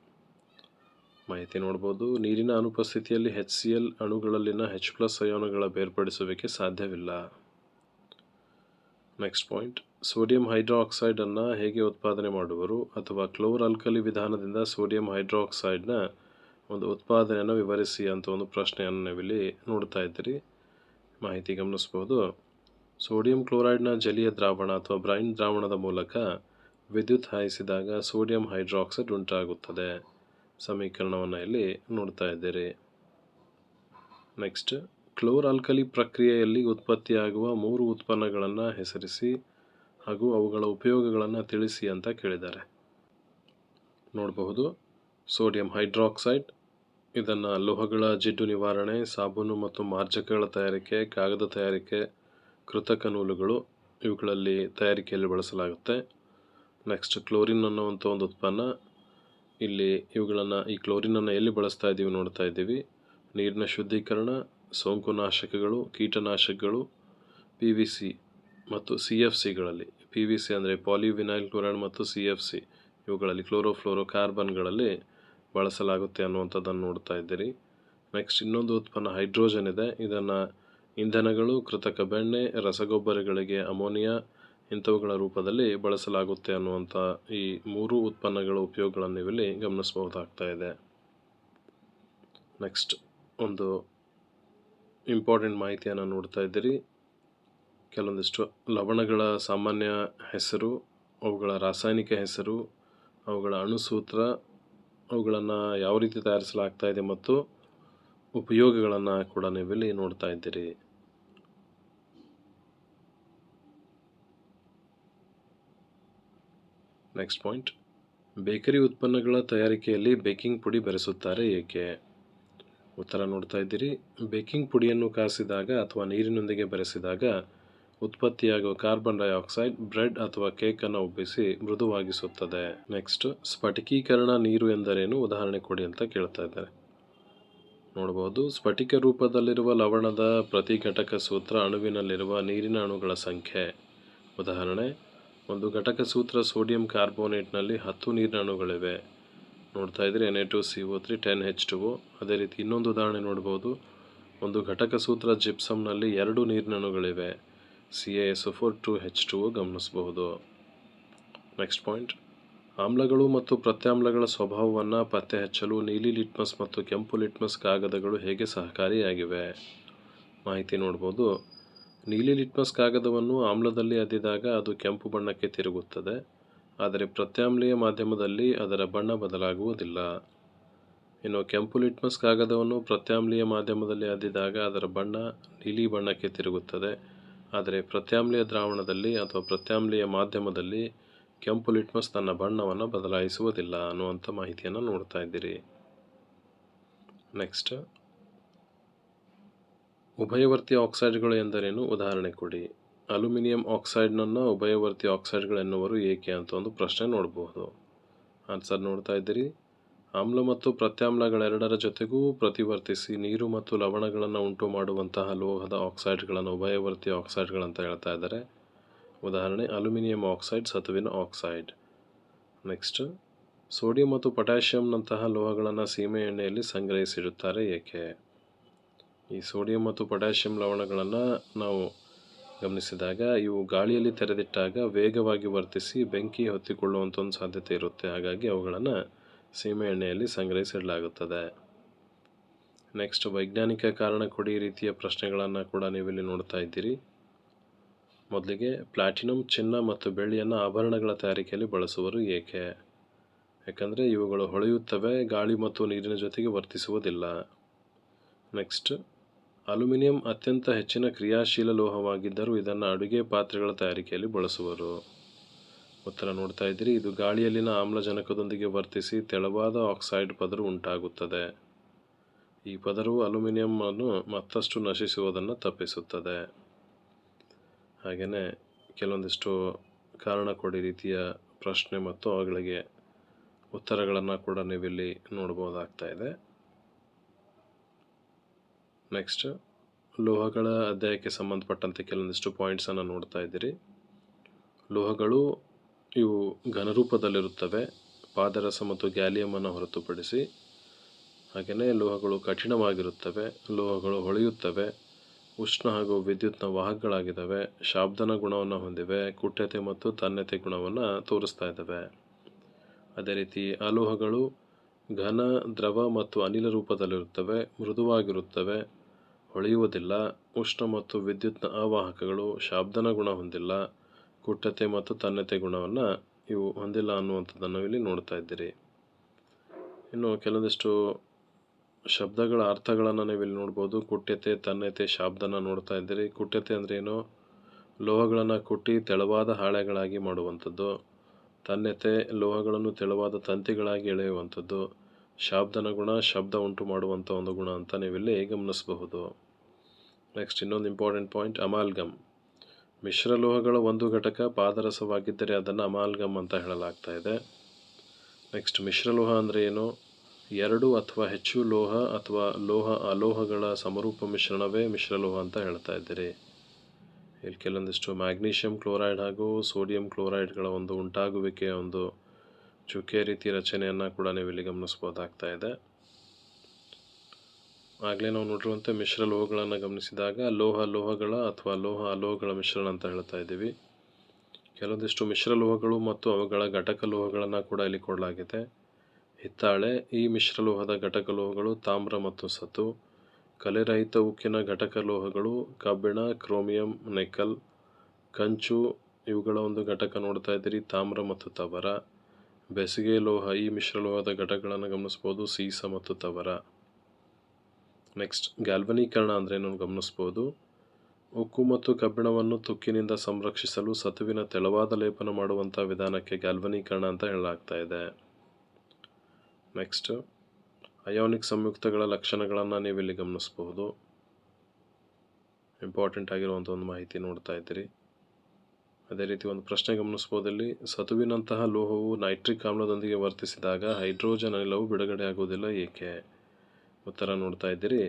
ಮಾಹಿತಿ ನೋಡ್ಬೋದು. ನೀರಿನ ಅನುಪಸ್ಥಿತಿಯಲ್ಲಿ ಹೆಚ್ ಸಿ ಎಲ್ ಅಣುಗಳಲ್ಲಿನ ಹೆಚ್ ಪ್ಲಸ್ ಸಯೋನಗಳ ಬೇರ್ಪಡಿಸುವಿಕೆ ಸಾಧ್ಯವಿಲ್ಲ. ನೆಕ್ಸ್ಟ್ ಪಾಯಿಂಟ್ ಸೋಡಿಯಂ ಹೈಡ್ರಾಕ್ಸೈಡನ್ನು ಹೇಗೆ ಉತ್ಪಾದನೆ ಮಾಡುವರು? ಅಥವಾ ಕ್ಲೋರ್ ಅಲ್ಕಲಿ ವಿಧಾನದಿಂದ ಸೋಡಿಯಂ ಹೈಡ್ರಾಕ್ಸೈಡ್ನ ಒಂದು ಉತ್ಪಾದನೆಯನ್ನು ವಿವರಿಸಿ ಅಂತ ಒಂದು ಪ್ರಶ್ನೆಯನ್ನು ನಾವಿಲ್ಲಿ ನೋಡ್ತಾ ಇದ್ದೀರಿ. ಮಾಹಿತಿ ಗಮನಿಸ್ಬೋದು. ಸೋಡಿಯಂ ಕ್ಲೋರೈಡ್ನ ಜಲೀಯ ದ್ರಾವಣ ಅಥವಾ ಬ್ರೈನ್ ದ್ರಾವಣದ ಮೂಲಕ ವಿದ್ಯುತ್ ಹಾಯಿಸಿದಾಗ ಸೋಡಿಯಂ ಹೈಡ್ರಾಕ್ಸೈಡ್ ಉಂಟಾಗುತ್ತದೆ. ಸಮೀಕರಣವನ್ನು ಇಲ್ಲಿ ನೋಡ್ತಾ ಇದ್ದೀರಿ. ನೆಕ್ಸ್ಟ್, ಕ್ಲೋರ್ ಆಲ್ಕಲಿ ಪ್ರಕ್ರಿಯೆಯಲ್ಲಿ ಉತ್ಪತ್ತಿಯಾಗುವ ಮೂರು ಉತ್ಪನ್ನಗಳನ್ನು ಹೆಸರಿಸಿ ಹಾಗೂ ಅವುಗಳ ಉಪಯೋಗಗಳನ್ನು ತಿಳಿಸಿ ಅಂತ ಕೇಳಿದ್ದಾರೆ. ನೋಡಬಹುದು, ಸೋಡಿಯಂ ಹೈಡ್ರಾಕ್ಸೈಡ್, ಇದನ್ನು ಲೋಹಗಳ ಜಿಡ್ಡು ನಿವಾರಣೆ, ಸಾಬೂನು ಮತ್ತು ಮಾರ್ಜಕಗಳ ತಯಾರಿಕೆ, ಕಾಗದ ತಯಾರಿಕೆ ಕೃತಕ ನೂಲುಗಳು ಇವುಗಳಲ್ಲಿ ತಯಾರಿಕೆಯಲ್ಲಿ ಬಳಸಲಾಗುತ್ತೆ. ನೆಕ್ಸ್ಟ್ ಕ್ಲೋರಿನ್ ಅನ್ನುವಂಥ ಒಂದು ಉತ್ಪನ್ನ. ಇಲ್ಲಿ ಇವುಗಳನ್ನು ಈ ಕ್ಲೋರಿನನ್ನು ಎಲ್ಲಿ ಬಳಸ್ತಾ ಇದ್ದೀವಿ ನೋಡ್ತಾ ಇದ್ದೀವಿ. ನೀರಿನ ಶುದ್ಧೀಕರಣ, ಸೋಂಕು ನಾಶಕಗಳು, ಕೀಟನಾಶಕಗಳು ಪಿ ವಿ ಸಿ ಮತ್ತು ಸಿ ಎಫ್ ಸಿಗಳಲ್ಲಿ ಪಿ ವಿ ಸಿ ಅಂದರೆ ಪಾಲಿವಿನೈಲ್ ಕ್ಲೋರೈಡ್ ಮತ್ತು ಸಿ ಎಫ್ ಸಿ ಇವುಗಳಲ್ಲಿ ಕ್ಲೋರೋಫ್ಲೋರೋ ಕಾರ್ಬನ್ಗಳಲ್ಲಿ ಬಳಸಲಾಗುತ್ತೆ ಅನ್ನುವಂಥದ್ದನ್ನು ನೋಡ್ತಾ ಇದ್ದೀರಿ. ನೆಕ್ಸ್ಟ್ ಇನ್ನೊಂದು ಉತ್ಪನ್ನ ಹೈಡ್ರೋಜನ್ ಇದೆ. ಇದನ್ನು ಇಂಧನಗಳು, ಕೃತಕ ಬೆಣ್ಣೆ, ರಸಗೊಬ್ಬರಗಳಿಗೆ ಅಮೋನಿಯಾ ಇಂಥವುಗಳ ರೂಪದಲ್ಲಿ ಬಳಸಲಾಗುತ್ತೆ ಅನ್ನುವಂಥ ಈ ಮೂರು ಉತ್ಪನ್ನಗಳ ಉಪಯೋಗಗಳನ್ನು ಇಲ್ಲಿ ಗಮನಿಸಬಹುದಾಗ್ತಾ ಇದೆ. ನೆಕ್ಸ್ಟ್ ಒಂದು ಇಂಪಾರ್ಟೆಂಟ್ ಮಾಹಿತಿಯನ್ನು ನೋಡ್ತಾ ಇದ್ದೀರಿ. ಕೆಲವೊಂದಿಷ್ಟು ಲವಣಗಳ ಸಾಮಾನ್ಯ ಹೆಸರು, ಅವುಗಳ ರಾಸಾಯನಿಕ ಹೆಸರು, ಅವುಗಳ ಅಣುಸೂತ್ರ, ಅವುಗಳನ್ನು ಯಾವ ರೀತಿ ತಯಾರಿಸಲಾಗ್ತಾ ಇದೆ ಮತ್ತು ಉಪಯೋಗಗಳನ್ನು ಕೂಡ ನೀವಿಲ್ಲಿ ನೋಡ್ತಾ ಇದ್ದೀರಿ. ನೆಕ್ಸ್ಟ್ ಪಾಯಿಂಟ್ ಬೇಕರಿ ಉತ್ಪನ್ನಗಳ ತಯಾರಿಕೆಯಲ್ಲಿ ಬೇಕಿಂಗ್ ಪುಡಿ ಬೆರೆಸುತ್ತಾರೆ ಏಕೆ? ಉತ್ತರ ನೋಡ್ತಾ ಇದ್ದೀರಿ. ಬೇಕಿಂಗ್ ಪುಡಿಯನ್ನು ಕಾಸಿದಾಗ ಅಥವಾ ನೀರಿನೊಂದಿಗೆ ಬೆರೆಸಿದಾಗ ಉತ್ಪತ್ತಿಯಾಗುವ ಕಾರ್ಬನ್ ಡೈಆಕ್ಸೈಡ್, ಬ್ರೆಡ್ ಅಥವಾ ಕೇಕನ್ನು ಉಬ್ಬಿಸಿ ಮೃದುವಾಗಿಸುತ್ತದೆ. ನೆಕ್ಸ್ಟ್ ಸ್ಫಟಿಕೀಕರಣ ನೀರು ಎಂದರೇನು? ಉದಾಹರಣೆ ಕೊಡಿ ಅಂತ ಕೇಳ್ತಾ ಇದ್ದಾರೆ. ನೋಡಬಹುದು ಸ್ಫಟಿಕ ರೂಪದಲ್ಲಿರುವ ಲವಣದ ಪ್ರತಿ ಘಟಕ ಸೂತ್ರ ಅಣುವಿನಲ್ಲಿರುವ ನೀರಿನ ಅಣುಗಳ ಸಂಖ್ಯೆ. ಉದಾಹರಣೆ ಒಂದು ಘಟಕ ಸೂತ್ರ ಸೋಡಿಯಂ ಕಾರ್ಬೋನೇಟ್ನಲ್ಲಿ ಹತ್ತು ನೀರಿನಣುಗಳಿವೆ. ನೋಡ್ತಾ ಇದ್ರೆ N A two C O three ten H two O ಅದೇ ರೀತಿ ಇನ್ನೊಂದು ಉದಾಹರಣೆ ನೋಡ್ಬೋದು. ಒಂದು ಘಟಕ ಸೂತ್ರ ಜಿಪ್ಸಮ್ನಲ್ಲಿ ಎರಡು ನೀರಿನಣುಗಳಿವೆ. C A S four two H two O ಗಮನಿಸಬಹುದು. ನೆಕ್ಸ್ಟ್ ಪಾಯಿಂಟ್ ಆಮ್ಲಗಳು ಮತ್ತು ಪ್ರತ್ಯಾಮ್ಲಗಳ ಸ್ವಭಾವವನ್ನು ಪತ್ತೆ ಹಚ್ಚಲು ನೀಲಿ ಲಿಟ್ಮಸ್ ಮತ್ತು ಕೆಂಪು ಲಿಟ್ಮಸ್ ಕಾಗದಗಳು ಹೇಗೆ ಸಹಕಾರಿಯಾಗಿವೆ? ಮಾಹಿತಿ ನೋಡ್ಬೋದು. ನೀಲಿ ಲಿಟ್ಮಸ್ ಕಾಗದವನ್ನು ಆಮ್ಲದಲ್ಲಿ ಅದ್ದಿದಾಗ ಅದು ಕೆಂಪು ಬಣ್ಣಕ್ಕೆ ತಿರುಗುತ್ತದೆ, ಆದರೆ ಪ್ರತ್ಯಾಮ್ಲೀಯ ಮಾಧ್ಯಮದಲ್ಲಿ ಅದರ ಬಣ್ಣ ಬದಲಾಗುವುದಿಲ್ಲ. ಇನ್ನು ಕೆಂಪು ಲಿಟ್ಮಸ್ ಕಾಗದವನ್ನು ಪ್ರತ್ಯಾಮ್ಲೀಯ ಮಾಧ್ಯಮದಲ್ಲಿ ಅದ್ದಿದಾಗ ಅದರ ಬಣ್ಣ ನೀಲಿ ಬಣ್ಣಕ್ಕೆ ತಿರುಗುತ್ತದೆ, ಆದರೆ ಪ್ರತ್ಯಾಮ್ಲೀಯ ದ್ರಾವಣದಲ್ಲಿ ಅಥವಾ ಪ್ರತ್ಯಾಮ್ಲೀಯ ಮಾಧ್ಯಮದಲ್ಲಿ ಕೆಂಪು ಲಿಟ್ಮಸ್ ತನ್ನ ಬಣ್ಣವನ್ನು ಬದಲಾಯಿಸುವುದಿಲ್ಲ ಅನ್ನುವಂಥ ಮಾಹಿತಿಯನ್ನು ನೋಡ್ತಾ ಇದ್ದೀರಿ. ನೆಕ್ಸ್ಟ್. ಉಭಯವರ್ತಿ ಆಕ್ಸೈಡ್ಗಳು ಎಂದರೇನು? ಉದಾಹರಣೆ ಕೊಡಿ. ಅಲ್ಯೂಮಿನಿಯಂ ಆಕ್ಸೈಡ್ನನ್ನು ಉಭಯವರ್ತಿ ಆಕ್ಸೈಡ್ಗಳೆನ್ನುವರು ಏಕೆ ಅಂತ ಒಂದು ಪ್ರಶ್ನೆ ನೋಡಬಹುದು ಆನ್ಸರ್ ನೋಡ್ತಾ ಇದ್ದೀರಿ. ಆಮ್ಲ ಮತ್ತು ಪ್ರತ್ಯಾಮ್ಲಗಳೆರಡರ ಜೊತೆಗೂ ಪ್ರತಿವರ್ತಿಸಿ ನೀರು ಮತ್ತು ಲವಣಗಳನ್ನು ಉಂಟು ಮಾಡುವಂತಹ ಲೋಹದ ಆಕ್ಸೈಡ್ಗಳನ್ನು ಉಭಯವರ್ತಿ ಆಕ್ಸೈಡ್ಗಳಂತ ಹೇಳ್ತಾ ಇದ್ದಾರೆ. ಉದಾಹರಣೆ, ಅಲ್ಯೂಮಿನಿಯಂ ಆಕ್ಸೈಡ್, ಸತುವಿನ ಆಕ್ಸೈಡ್. ನೆಕ್ಸ್ಟ್, ಸೋಡಿಯಂ ಮತ್ತು ಪೊಟ್ಯಾಷಿಯಂನಂತಹ ಲೋಹಗಳನ್ನು ಸೀಮೆ ಎಣ್ಣೆಯಲ್ಲಿ ಸಂಗ್ರಹಿಸಿಡುತ್ತಾರೆ ಏಕೆ? ಈ ಸೋಡಿಯಂ ಮತ್ತು ಪೊಟ್ಯಾಷಿಯಂ ಲವಣಗಳನ್ನು ನಾವು ಗಮನಿಸಿದಾಗ ಇವು ಗಾಳಿಯಲ್ಲಿ ತೆರೆದಿಟ್ಟಾಗ ವೇಗವಾಗಿ ವರ್ತಿಸಿ ಬೆಂಕಿ ಹೊತ್ತಿಕೊಳ್ಳುವಂಥ ಒಂದು ಸಾಧ್ಯತೆ ಇರುತ್ತೆ. ಹಾಗಾಗಿ ಅವುಗಳನ್ನು ಸೀಮೆ ಎಣ್ಣೆಯಲ್ಲಿ ಸಂಗ್ರಹಿಸಿಡಲಾಗುತ್ತದೆ. ನೆಕ್ಸ್ಟ್ ವೈಜ್ಞಾನಿಕ ಕಾರಣ ಕೊಡಿ ರೀತಿಯ ಪ್ರಶ್ನೆಗಳನ್ನು ಕೂಡ ನೀವಿಲ್ಲಿ ನೋಡ್ತಾ ಇದ್ದೀರಿ. ಮೊದಲಿಗೆ ಪ್ಲಾಟಿನಮ್ ಚಿನ್ನ ಮತ್ತು ಬೆಳ್ಳಿಯನ್ನು ಆಭರಣಗಳ ತಯಾರಿಕೆಯಲ್ಲಿ ಬಳಸುವರು ಏಕೆ? ಯಾಕಂದರೆ ಇವುಗಳು ಹೊಳೆಯುತ್ತವೆ, ಗಾಳಿ ಮತ್ತು ನೀರಿನ ಜೊತೆಗೆ ವರ್ತಿಸುವುದಿಲ್ಲ. ನೆಕ್ಸ್ಟ್ ಅಲ್ಯೂಮಿನಿಯಂ ಅತ್ಯಂತ ಹೆಚ್ಚಿನ ಕ್ರಿಯಾಶೀಲ ಲೋಹವಾಗಿದ್ದರೂ ಇದನ್ನು ಅಡುಗೆ ಪಾತ್ರೆಗಳ ತಯಾರಿಕೆಯಲ್ಲಿ ಬಳಸುವರು. ಉತ್ತರ ನೋಡ್ತಾ ಇದ್ದೀರಿ. ಇದು ಗಾಳಿಯಲ್ಲಿನ ಆಮ್ಲಜನಕದೊಂದಿಗೆ ವರ್ತಿಸಿ ತೆಳುವಾದ ಆಕ್ಸೈಡ್ ಪದರು ಉಂಟಾಗುತ್ತದೆ. ಈ ಪದರವು ಅಲ್ಯೂಮಿನಿಯಂ ಮತ್ತಷ್ಟು ನಶಿಸುವುದನ್ನು ತಪ್ಪಿಸುತ್ತದೆ. ಹಾಗೆಯೇ ಕೆಲವೊಂದಿಷ್ಟು ಕಾರಣ ಕೊಡಿ ರೀತಿಯ ಪ್ರಶ್ನೆ ಮತ್ತು ಅವುಗಳಿಗೆ ಉತ್ತರಗಳನ್ನು ಕೂಡ ನೀವಿಲ್ಲಿ ನೋಡ್ಬೋದಾಗ್ತಾ ಇದೆ. ನೆಕ್ಸ್ಟ್ ಲೋಹಗಳ ಅಧ್ಯಾಯಕ್ಕೆ ಸಂಬಂಧಪಟ್ಟಂತೆ ಕೆಲವೊಂದಿಷ್ಟು ಪಾಯಿಂಟ್ಸನ್ನು ನೋಡ್ತಾ ಇದ್ದೀರಿ. ಲೋಹಗಳು ಇವು ಘನರೂಪದಲ್ಲಿರುತ್ತವೆ. ಪಾದರಸ ಮತ್ತು ಗ್ಯಾಲಿಯಮನ್ನು ಹೊರತುಪಡಿಸಿ. ಹಾಗೆಯೇ ಲೋಹಗಳು ಕಠಿಣವಾಗಿರುತ್ತವೆ. ಲೋಹಗಳು ಹೊಳೆಯುತ್ತವೆ. ಉಷ್ಣ ಹಾಗೂ ವಿದ್ಯುತ್ನ ವಾಹಕಗಳಾಗಿದ್ದಾವೆ. ಶಾಬ್ದನ ಗುಣವನ್ನು ಹೊಂದಿವೆ. ಕುಟ್ಯತೆ ಮತ್ತು ತನ್ಯತೆ ಗುಣವನ್ನು ತೋರಿಸ್ತಾ ಇದ್ದಾವೆ. ಅದೇ ರೀತಿ ಅಲೋಹಗಳು ಘನ, ದ್ರವ ಮತ್ತು ಅನಿಲ ರೂಪದಲ್ಲಿರುತ್ತವೆ. ಮೃದುವಾಗಿರುತ್ತವೆ. ಹೊಳೆಯುವುದಿಲ್ಲ ಉಷ್ಣ ಮತ್ತು ವಿದ್ಯುತ್ನ ಅವಾಹಕಗಳು ಶಾಬ್ದನ ಗುಣ ಹೊಂದಿಲ್ಲ, ಕುಟ್ಟತೆ ಮತ್ತು ತನ್ನತೆ ಗುಣವನ್ನು ಇವು ಹೊಂದಿಲ್ಲ ಅನ್ನುವಂಥದ್ದನ್ನು ಇಲ್ಲಿ ನೋಡ್ತಾ ಇದ್ದೀರಿ. ಇನ್ನು ಕೆಲವೊಂದಿಷ್ಟು ಶಬ್ದಗಳ ಅರ್ಥಗಳನ್ನು ನೀವು ಇಲ್ಲಿ ನೋಡ್ಬೋದು. ಕುಟ್ಯತೆ, ತನ್ನತೆ, ಶಾಬ್ದನ ನೋಡ್ತಾ ಇದ್ದೀರಿ. ಕುಟ್ಯತೆ ಅಂದರೆ ಏನು? ಲೋಹಗಳನ್ನು ಕುಟ್ಟಿ ತೆಳುವಾದ ಹಾಳೆಗಳಾಗಿ ಮಾಡುವಂಥದ್ದು. ತನ್ನತೆ, ಲೋಹಗಳನ್ನು ತೆಳುವಾದ ತಂತಿಗಳಾಗಿ ಎಳೆಯುವಂಥದ್ದು. ಶಾಬ್ದನ ಗುಣ, ಶಬ್ದ ಉಂಟು ಮಾಡುವಂಥ ಒಂದು ಗುಣ ಅಂತ ನೀವಿಲ್ಲಿ ಗಮನಿಸಬಹುದು. ನೆಕ್ಸ್ಟ್ ಇನ್ನೊಂದು ಇಂಪಾರ್ಟೆಂಟ್ ಪಾಯಿಂಟ್ ಅಮಾಲ್ಗಮ್. ಮಿಶ್ರಲೋಹಗಳ ಒಂದು ಘಟಕ, ಪಾದರಸವಾಗಿದ್ದರೆ ಅದನ್ನು ಅಮಾಲ್ಗಮ್ ಅಂತ ಹೇಳಲಾಗ್ತಾ ಇದೆ. ನೆಕ್ಸ್ಟ್ ಮಿಶ್ರಲೋಹ ಅಂದರೆ ಏನು? ಎರಡು ಅಥವಾ ಹೆಚ್ಚು ಲೋಹ ಅಥವಾ ಲೋಹ, ಅಲೋಹಗಳ ಸಮರೂಪ ಮಿಶ್ರಣವೇ ಮಿಶ್ರಲೋಹ ಅಂತ ಹೇಳ್ತಾ ಇದ್ದೀರಿ. ಇಲ್ಲಿ ಕೆಲವೊಂದಿಷ್ಟು ಮ್ಯಾಗ್ನೀಷಿಯಂ ಕ್ಲೋರೈಡ್ ಹಾಗೂ ಸೋಡಿಯಂ ಕ್ಲೋರೈಡ್ಗಳ ಒಂದು ಉಂಟಾಗುವಿಕೆಯ ಒಂದು ಚುಕ್ಕೆ ರೀತಿ ರಚನೆಯನ್ನು ಕೂಡ ನೀವು ಇಲ್ಲಿ ಗಮನಿಸ್ಬೋದಾಗ್ತಾ ಇದೆ. ಆಗಲೇ ನಾವು ನೋಡಿರುವಂತೆ ಮಿಶ್ರ ಲೋಹಗಳನ್ನು ಗಮನಿಸಿದಾಗ ಲೋಹ ಲೋಹಗಳ ಅಥವಾ ಲೋಹ ಅಲೋಹಗಳ ಮಿಶ್ರಣ ಅಂತ ಹೇಳ್ತಾ ಇದ್ದೀವಿ. ಕೆಲವೊಂದಿಷ್ಟು ಮಿಶ್ರ ಲೋಹಗಳು ಮತ್ತು ಅವುಗಳ ಘಟಕ ಲೋಹಗಳನ್ನು ಕೂಡ ಇಲ್ಲಿ ಕೊಡಲಾಗಿದೆ. ಹಿತ್ತಾಳೆ, ಈ ಮಿಶ್ರಲೋಹದ ಘಟಕ ಲೋಹಗಳು ತಾಮ್ರ ಮತ್ತು ಸತು ಕಲೆರಹಿತ ಉಕ್ಕಿನ ಘಟಕ ಲೋಹಗಳು ಕಬ್ಬಿಣ, ಕ್ರೋಮಿಯಂ, ನೆಕಲ್, ಕಂಚು ಇವುಗಳ ಒಂದು ಘಟಕ ನೋಡ್ತಾ ಇದ್ದೀರಿ, ತಾಮ್ರ ಮತ್ತು ತವರ. ಬೆಸಿಗೆ ಲೋಹ, ಈ ಮಿಶ್ರಲೋಹದ ಘಟಕಗಳನ್ನು ಗಮನಿಸ್ಬೋದು, ಸೀಸ ಮತ್ತು ತವರ. ನೆಕ್ಸ್ಟ್ ಗ್ಯಾಲ್ವನೀಕರಣ ಅಂದ್ರೇನು ಗಮನಿಸ್ಬೋದು? ಉಕ್ಕು ಮತ್ತು ಕಬ್ಬಿಣವನ್ನು ತುಕ್ಕಿನಿಂದ ಸಂರಕ್ಷಿಸಲು ಸತುವಿನ ತೆಳವಾದ ಲೇಪನ ಮಾಡುವಂಥ ವಿಧಾನಕ್ಕೆ ಗ್ಯಾಲ್ವನೀಕರಣ ಅಂತ ಹೇಳಲಾಗ್ತಾ ಇದೆ. ನೆಕ್ಸ್ಟ್ ಅಯೋನಿಕ್ ಸಂಯುಕ್ತಗಳ ಲಕ್ಷಣಗಳನ್ನು ನೀವಿಲ್ಲಿ ಗಮನಿಸಬಹುದು ಇಂಪಾರ್ಟೆಂಟ್ ಆಗಿರುವಂಥ ಒಂದು ಮಾಹಿತಿ ನೋಡ್ತಾ ಇದ್ದೀರಿ. ಅದೇ ರೀತಿ ಒಂದು ಪ್ರಶ್ನೆ ಗಮನಿಸ್ಬೋದು ಇಲ್ಲಿ. ಸತುವಿನಂತಹ ಲೋಹವು ನೈಟ್ರಿಕ್ ಆಮ್ಲದೊಂದಿಗೆ ವರ್ತಿಸಿದಾಗ ಹೈಡ್ರೋಜನ್ ಅನಿಲವು ಬಿಡುಗಡೆಯಾಗುವುದಿಲ್ಲ, ಏಕೆ? ಉತ್ತರ ನೋಡ್ತಾ ಇದ್ದೀರಿ.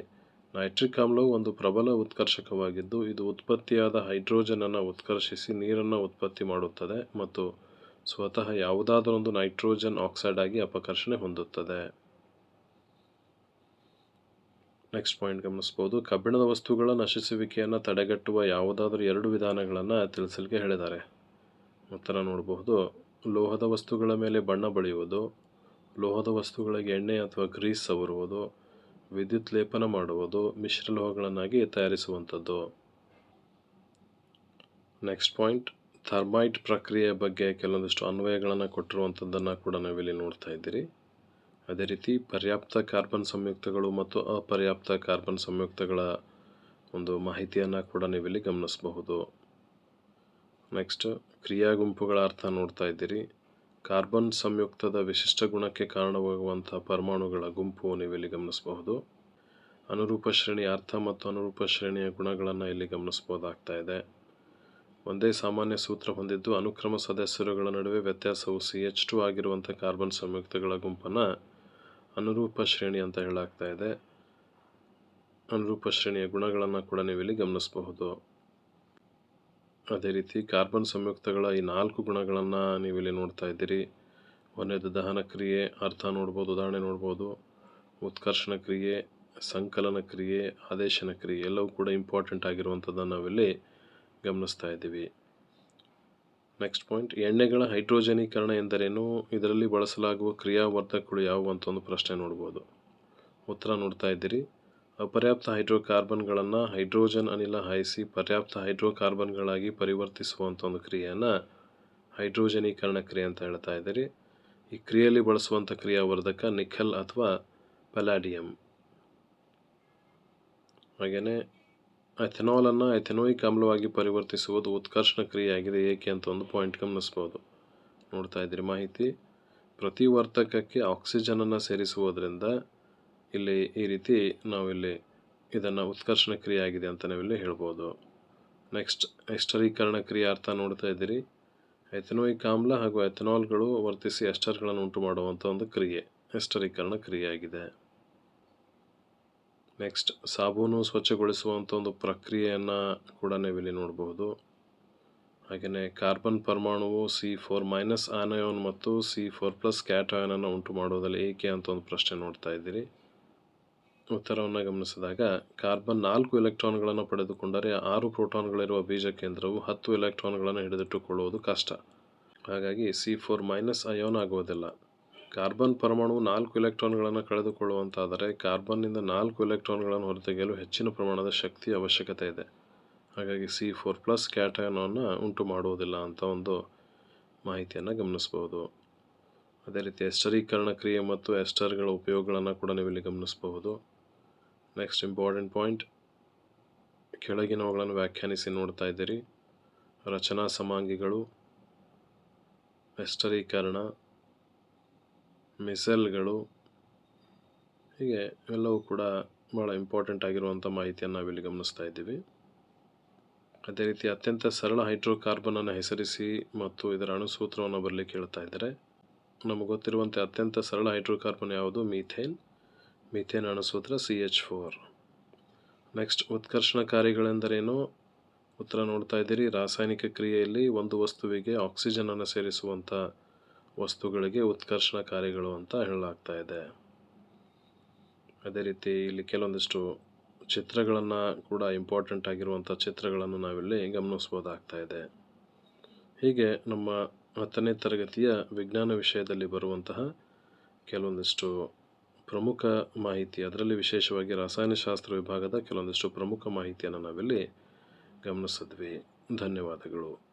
ನೈಟ್ರಿಕ್ ಆಮ್ಲವು ಒಂದು ಪ್ರಬಲ ಉತ್ಕರ್ಷಕವಾಗಿದ್ದು, ಇದು ಉತ್ಪತ್ತಿಯಾದ ಹೈಡ್ರೋಜನನ್ನು ಉತ್ಕರ್ಷಿಸಿ ನೀರನ್ನು ಉತ್ಪತ್ತಿ ಮಾಡುತ್ತದೆ ಮತ್ತು ಸ್ವತಃ ಯಾವುದಾದರೊಂದು ನೈಟ್ರೋಜನ್ ಆಕ್ಸೈಡ್ ಆಗಿ ಅಪಕರ್ಷಣೆ ಹೊಂದುತ್ತದೆ. ನೆಕ್ಸ್ಟ್ ಪಾಯಿಂಟ್ ಗಮನಿಸ್ಬೋದು ಕಬ್ಬಿಣದ ವಸ್ತುಗಳ ನಶಿಸುವಿಕೆಯನ್ನು ತಡೆಗಟ್ಟುವ ಯಾವುದಾದ್ರೂ ಎರಡು ವಿಧಾನಗಳನ್ನು ತಿಳಿಸಲಿಕ್ಕೆ ಹೇಳಿದ್ದಾರೆ. ಉತ್ತರ ನೋಡಬಹುದು. ಲೋಹದ ವಸ್ತುಗಳ ಮೇಲೆ ಬಣ್ಣ ಬಳಿಯುವುದು, ಲೋಹದ ವಸ್ತುಗಳಿಗೆ ಎಣ್ಣೆ ಅಥವಾ ಗ್ರೀಸ್ ಸವರುವುದು ವಿದ್ಯುತ್ ಲೇಪನ ಮಾಡುವುದು ಮಿಶ್ರಲೋಹಗಳನ್ನಾಗಿ ತಯಾರಿಸುವಂಥದ್ದು. ನೆಕ್ಸ್ಟ್ ಪಾಯಿಂಟ್ ಥರ್ಮೈಟ್ ಪ್ರಕ್ರಿಯೆಯ ಬಗ್ಗೆ ಕೆಲವೊಂದಿಷ್ಟು ಅನ್ವಯಗಳನ್ನು ಕೊಟ್ಟಿರುವಂಥದ್ದನ್ನು ಕೂಡ ನಾವಿಲ್ಲಿ ನೋಡ್ತಾ ಇದ್ದೀರಿ. ಅದೇ ರೀತಿ ಪರ್ಯಾಪ್ತ ಕಾರ್ಬನ್ ಸಂಯುಕ್ತಗಳು ಮತ್ತು ಅಪರ್ಯಾಪ್ತ ಕಾರ್ಬನ್ ಸಂಯುಕ್ತಗಳ ಒಂದು ಮಾಹಿತಿಯನ್ನು ಕೂಡ ನೀವಿಲ್ಲಿ ಗಮನಿಸಬಹುದು. ನೆಕ್ಸ್ಟ್ ಕ್ರಿಯಾ ಗುಂಪುಗಳ ಅರ್ಥ ನೋಡ್ತಾ ಇದ್ದೀರಿ. ಕಾರ್ಬನ್ ಸಂಯುಕ್ತದ ವಿಶಿಷ್ಟ ಗುಣಕ್ಕೆ ಕಾರಣವಾಗುವಂಥ ಪರಮಾಣುಗಳ ಗುಂಪು ನೀವಿಲ್ಲಿ ಗಮನಿಸಬಹುದು. ಅನುರೂಪ ಶ್ರೇಣಿಯ ಅರ್ಥ ಮತ್ತು ಅನುರೂಪ ಶ್ರೇಣಿಯ ಗುಣಗಳನ್ನು ಇಲ್ಲಿ ಗಮನಿಸಬಹುದಾಗ್ತಾ ಇದೆ. ಒಂದೇ ಸಾಮಾನ್ಯ ಸೂತ್ರ ಹೊಂದಿದ್ದು, ಅನುಕ್ರಮ ಸದಸ್ಯರುಗಳ ನಡುವೆ ವ್ಯತ್ಯಾಸವು ಸಿ ಎಚ್ ಟು ಆಗಿರುವಂಥ ಕಾರ್ಬನ್ ಸಂಯುಕ್ತಗಳ ಗುಂಪನ್ನು ಅನುರೂಪ ಶ್ರೇಣಿ ಅಂತ ಹೇಳಾಗ್ತಾ ಇದೆ. ಅನುರೂಪ ಶ್ರೇಣಿಯ ಗುಣಗಳನ್ನು ಕೂಡ ನೀವಿಲ್ಲಿ ಗಮನಿಸಬಹುದು. ಅದೇ ರೀತಿ ಕಾರ್ಬನ್ ಸಂಯುಕ್ತಗಳ ಈ ನಾಲ್ಕು ಗುಣಗಳನ್ನು ನೀವಿಲ್ಲಿ ನೋಡ್ತಾ ಇದ್ದೀರಿ. ಒಂದನೇದು ದಹನ ಕ್ರಿಯೆ, ಅರ್ಥ ನೋಡ್ಬೋದು, ಉದಾಹರಣೆ ನೋಡ್ಬೋದು, ಉತ್ಕರ್ಷಣ ಕ್ರಿಯೆ, ಸಂಕಲನ ಕ್ರಿಯೆ, ಆದೇಶನ ಕ್ರಿಯೆ, ಎಲ್ಲವೂ ಕೂಡ ಇಂಪಾರ್ಟೆಂಟ್ ಆಗಿರುವಂಥದ್ದನ್ನು ನಾವಿಲ್ಲಿ ಗಮನಿಸ್ತಾ ಇದ್ದೀವಿ. ನೆಕ್ಸ್ಟ್ ಪಾಯಿಂಟ್ ಎಣ್ಣೆಗಳ ಹೈಡ್ರೋಜನೀಕರಣ ಎಂದರೇನು? ಇದರಲ್ಲಿ ಬಳಸಲಾಗುವ ಕ್ರಿಯಾವರ್ಧಕಗಳು ಯಾವುವು ಅಂತ ಒಂದು ಪ್ರಶ್ನೆ ನೋಡ್ಬೋದು. ಉತ್ತರ ನೋಡ್ತಾ ಇದ್ದೀರಿ. ಅಪರ್ಯಾಪ್ತ ಹೈಡ್ರೋಕಾರ್ಬನ್ಗಳನ್ನು ಹೈಡ್ರೋಜನ್ ಅನಿಲ ಹಾಯಿಸಿ ಪರ್ಯಾಪ್ತ ಹೈಡ್ರೋಕಾರ್ಬನ್ಗಳಾಗಿ ಪರಿವರ್ತಿಸುವಂಥ ಒಂದು ಕ್ರಿಯೆಯನ್ನು ಹೈಡ್ರೋಜನೀಕರಣ ಕ್ರಿಯೆ ಅಂತ ಹೇಳ್ತಾ ಇದ್ದೀರಿ. ಈ ಕ್ರಿಯೆಯಲ್ಲಿ ಬಳಸುವಂಥ ಕ್ರಿಯಾವರ್ಧಕ ನಿಖಲ್ ಅಥವಾ ಪಲಾಡಿಯಂ ಹಾಗೆಯೇ ಎಥೆನಾಲನ್ನು ಎಥೆನೋಯಿಕ್ ಆಮ್ಲವಾಗಿ ಪರಿವರ್ತಿಸುವುದು ಉತ್ಕರ್ಷಣ ಕ್ರಿಯೆಯಾಗಿದೆ ಏಕೆ ಅಂತ ಒಂದು ಪಾಯಿಂಟ್ ಗಮನಿಸ್ಬೋದು. ನೋಡ್ತಾ ಇದ್ದೀರಿ ಮಾಹಿತಿ. ಪ್ರತಿ ವರ್ತಕಕ್ಕೆ ಆಕ್ಸಿಜನನ್ನು ಸೇರಿಸುವುದರಿಂದ ಇಲ್ಲಿ ಈ ರೀತಿ ನಾವಿಲ್ಲಿ ಇದನ್ನು ಉತ್ಕರ್ಷಣ ಕ್ರಿಯೆ ಆಗಿದೆ ಅಂತ ನಾವಿಲ್ಲಿ ಹೇಳ್ಬೋದು. ನೆಕ್ಸ್ಟ್ ಎಸ್ಟರೀಕರಣ ಕ್ರಿಯೆ ಅರ್ಥ ನೋಡ್ತಾ ಇದ್ದೀರಿ? ಎಥನೋಯಿಕ್ ಆಮ್ಲ ಹಾಗೂ ಎಥನಾಲ್ಗಳು ವರ್ತಿಸಿ ಎಸ್ಟರ್ಗಳನ್ನು ಉಂಟು ಮಾಡುವಂಥ ಒಂದು ಕ್ರಿಯೆ ಎಸ್ಟರೀಕರಣ ಕ್ರಿಯೆಯಾಗಿದೆ. ನೆಕ್ಸ್ಟ್ ಸಾಬೂನು ಸ್ವಚ್ಛಗೊಳಿಸುವಂಥ ಒಂದು ಪ್ರಕ್ರಿಯೆಯನ್ನು ಕೂಡ ನೀವಿಲ್ಲಿ ನೋಡಬಹುದು ಹಾಗೆಯೇ ಕಾರ್ಬನ್ ಪರಮಾಣುವು ಸಿ ಫೋರ್ ಮೈನಸ್ ಆನಯೋನ್ ಮತ್ತು ಸಿ ಫೋರ್ ಪ್ಲಸ್ ಕ್ಯಾಟಯೋನನ್ನು ಉಂಟು ಮಾಡುವುದಲ್ಲಿ ಏಕೆ ಅಂತ ಒಂದು ಪ್ರಶ್ನೆ ನೋಡ್ತಾ ಇದ್ದೀರಿ. ಉತ್ತರವನ್ನು ಗಮನಿಸಿದಾಗ ಕಾರ್ಬನ್ ನಾಲ್ಕು ಎಲೆಕ್ಟ್ರಾನ್ಗಳನ್ನು ಪಡೆದುಕೊಂಡರೆ ಆರು ಪ್ರೋಟಾನ್ಗಳಿರುವ ಬೀಜ ಕೇಂದ್ರವು ಹತ್ತು ಎಲೆಕ್ಟ್ರಾನ್ಗಳನ್ನು ಹಿಡಿದಿಟ್ಟುಕೊಳ್ಳುವುದು ಕಷ್ಟ. ಹಾಗಾಗಿ ಸಿ ಫೋರ್ ಮೈನಸ್ ಅಯೋನ್ ಆಗುವುದಿಲ್ಲ. ಕಾರ್ಬನ್ ಪರಮಾಣುವು ನಾಲ್ಕು ಎಲೆಕ್ಟ್ರಾನ್ಗಳನ್ನು ಕಳೆದುಕೊಳ್ಳುವಂತಾದರೆ ಕಾರ್ಬನ್ನಿಂದ ನಾಲ್ಕು ಎಲೆಕ್ಟ್ರಾನ್ಗಳನ್ನು ಹೊರತೆಗೆಯಲು ಹೆಚ್ಚಿನ ಪ್ರಮಾಣದ ಶಕ್ತಿಯ ಅವಶ್ಯಕತೆ ಇದೆ. ಹಾಗಾಗಿ ಸಿ ಫೋರ್ ಪ್ಲಸ್ ಕ್ಯಾಟಯಾನವನ್ನು ಉಂಟು ಮಾಡುವುದಿಲ್ಲ ಅಂತ ಒಂದು ಮಾಹಿತಿಯನ್ನು ಗಮನಿಸಬಹುದು. ಅದೇ ರೀತಿ ಎಸ್ಟರೀಕರಣ ಕ್ರಿಯೆ ಮತ್ತು ಎಸ್ಟರ್ಗಳ ಉಪಯೋಗಗಳನ್ನು ಕೂಡ ನೀವಿಲ್ಲಿ ಗಮನಿಸಬಹುದು. ನೆಕ್ಸ್ಟ್ ಇಂಪಾರ್ಟೆಂಟ್ ಪಾಯಿಂಟ್ ಕೆಳಗಿನವುಗಳನ್ನು ವ್ಯಾಖ್ಯಾನಿಸಿ ನೋಡ್ತಾ ಇದ್ದೀರಿ. ರಚನಾ ಸಮಾಂಗಿಗಳು ಎಸ್ಟರೀಕರಣ ಮಿಸೈಲ್ಗಳು, ಹೀಗೆ ಎಲ್ಲವೂ ಕೂಡ ಭಾಳ ಇಂಪಾರ್ಟೆಂಟ್ ಆಗಿರುವಂಥ ಮಾಹಿತಿಯನ್ನು ನಾವಿಲ್ಲಿ ಗಮನಿಸ್ತಾ ಇದ್ದೀವಿ. ಅದೇ ರೀತಿ ಅತ್ಯಂತ ಸರಳ ಹೈಡ್ರೋಕಾರ್ಬನನ್ನು ಹೆಸರಿಸಿ ಮತ್ತು ಇದರ ಅಣುಸೂತ್ರವನ್ನು ಬರಲಿಕ್ಕೆ ಹೇಳ್ತಾ ಇದ್ದಾರೆ. ನಮಗೆ ಗೊತ್ತಿರುವಂತೆ ಅತ್ಯಂತ ಸರಳ ಹೈಡ್ರೋಕಾರ್ಬನ್ ಯಾವುದು? ಮೀಥೇನ್. ಮೀಥೇನ್ ಅಣುಸೂತ್ರ ಸಿ ಎಚ್ ಫೋರ್. ನೆಕ್ಸ್ಟ್ ಉತ್ಕರ್ಷಣಕಾರಿಗಳೆಂದರೇನು? ಉತ್ತರ ನೋಡ್ತಾ ಇದ್ದೀರಿ. ರಾಸಾಯನಿಕ ಕ್ರಿಯೆಯಲ್ಲಿ ಒಂದು ವಸ್ತುವಿಗೆ ಆಕ್ಸಿಜನನ್ನು ಸೇರಿಸುವಂಥ ವಸ್ತುಗಳಿಗೆ ಉತ್ಕರ್ಷಣಕಾರಿಗಳು ಅಂತ ಹೇಳಲಾಗ್ತಾ ಇದೆ. ಅದೇ ರೀತಿ ಇಲ್ಲಿ ಕೆಲವೊಂದಿಷ್ಟು ಚಿತ್ರಗಳನ್ನು ಕೂಡ ಇಂಪಾರ್ಟೆಂಟ್ ಆಗಿರುವಂಥ ಚಿತ್ರಗಳನ್ನು ನಾವಿಲ್ಲಿ ಗಮನಿಸ್ಬೋದಾಗ್ತಾ ಇದೆ. ಹೀಗೆ ನಮ್ಮ ಹತ್ತನೇ ತರಗತಿಯ ವಿಜ್ಞಾನ ವಿಷಯದಲ್ಲಿ ಬರುವಂತಹ ಕೆಲವೊಂದಿಷ್ಟು ಪ್ರಮುಖ ಮಾಹಿತಿ ಅದರಲ್ಲಿ ವಿಶೇಷವಾಗಿ ರಸಾಯನಶಾಸ್ತ್ರ ವಿಭಾಗದ ಕೆಲವೊಂದಿಷ್ಟು ಪ್ರಮುಖ ಮಾಹಿತಿಯನ್ನು ನಾವಿಲ್ಲಿ ಗಮನಿಸಿದ್ವಿ. ಧನ್ಯವಾದಗಳು.